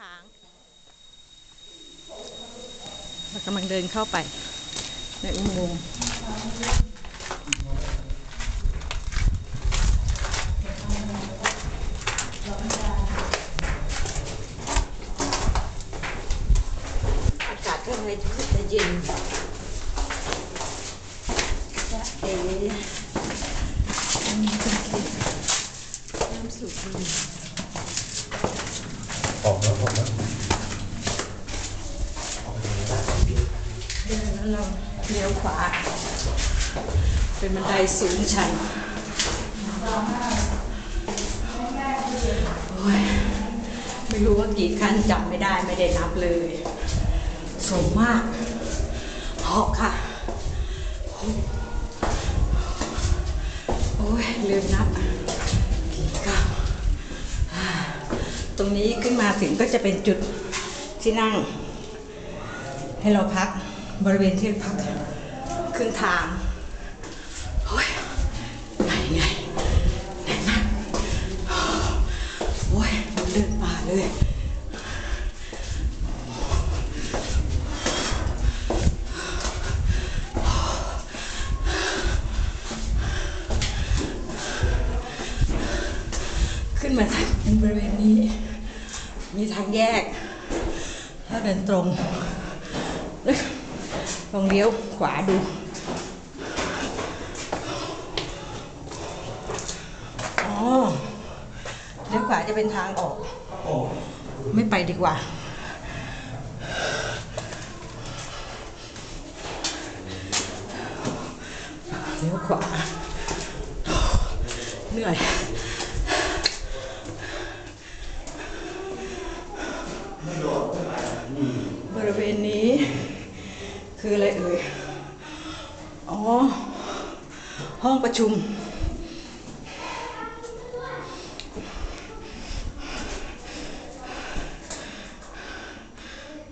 ค้างเรากำลังเดินเข้าไป ในอุโมงค์อากาศข้างในจะเย็นจะเอ๋อันนี้เป็นคลิปน้ำสูบบุหรี่ ออกแล้วออกแล้วเดินแล้วเราเลี้ยวขวา เป็นบันไดสูงชันโอ้ยไม่รู้ว่ากี่ขั้นจำไม่ได้ไม่ได้นับเลยสูงมากหอกค่ะโอ้ยลืมนับกี่ก้าวอ่า ตรงนี้ขึ้นมาถึงก็จะเป็นจุดที่นั่ง ให้เราพักบริเวณที่พักครึ่งทางโอ้ยเหนื่อยเหนื่อยหนื่อยมากโอ้ยเดินป่าเลยขึ้นมาทางบริเวณนี้ มีทางแยก ถ้าเดินตรงลองเลี้ยวขวาดู อ๋อเลี้ยวขวาจะเป็นทางออก ไม่ไปดีกว่า เลี้ยวขวา เหนื่อย ริเวณนี้ คืออะไรเอ่ย อ๋อ ห้องประชุม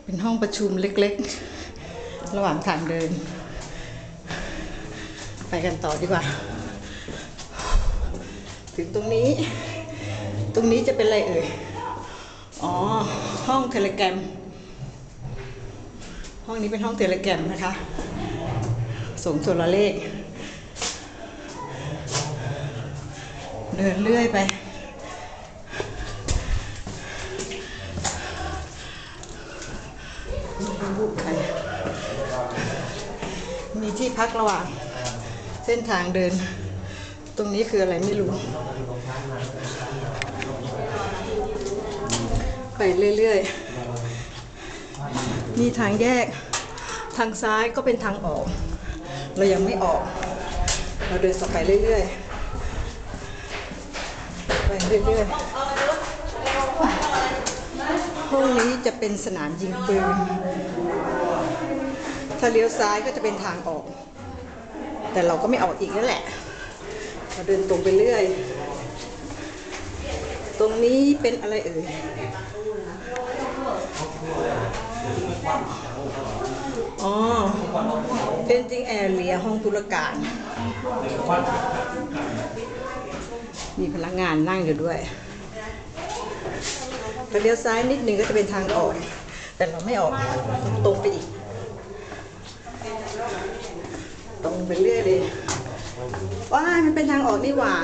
เป็นห้องประชุมเล็กๆ ระหว่างทางเดิน ไปกันต่อดีกว่า ถึงตรงนี้ ตรงนี้จะเป็นอะไรเอ่ย อ๋อ ห้องเทเลแกรม ห้องนี้เป็นห้องเทเลแกรมนะคะ ส่งโทรเลข เดินเรื่อยไป มีที่พักระหว่าง เส้นทางเดิน ตรงนี้คืออะไรไม่รู้ ไปเรื่อย ๆ มีทางแยกทางซ้ายก็เป็นทางออก เรายังไม่ออก เราเดินต่อไปเรื่อยๆไปเรื่อยๆห้องนี้จะเป็นสนามยิงปืนถ้าเลี้ยวซ้ายก็จะเป็นทางออก แต่เราก็ไม่ออกอีกนั่นแหละ เราเดินตรงไปเรื่อย ตรงนี้เป็นอะไรเอ่ย อ๋อ painting area ห้องธุรการ มีพนักงานนั่งอยู่ด้วยพอเลี้ยวซ้ายนิดนึงก็จะเป็นทางออก แต่เราไม่ออกตรงไปอีก ตรงไปเรื่อยเลยว้ามันเป็นทางออกนี่หว่า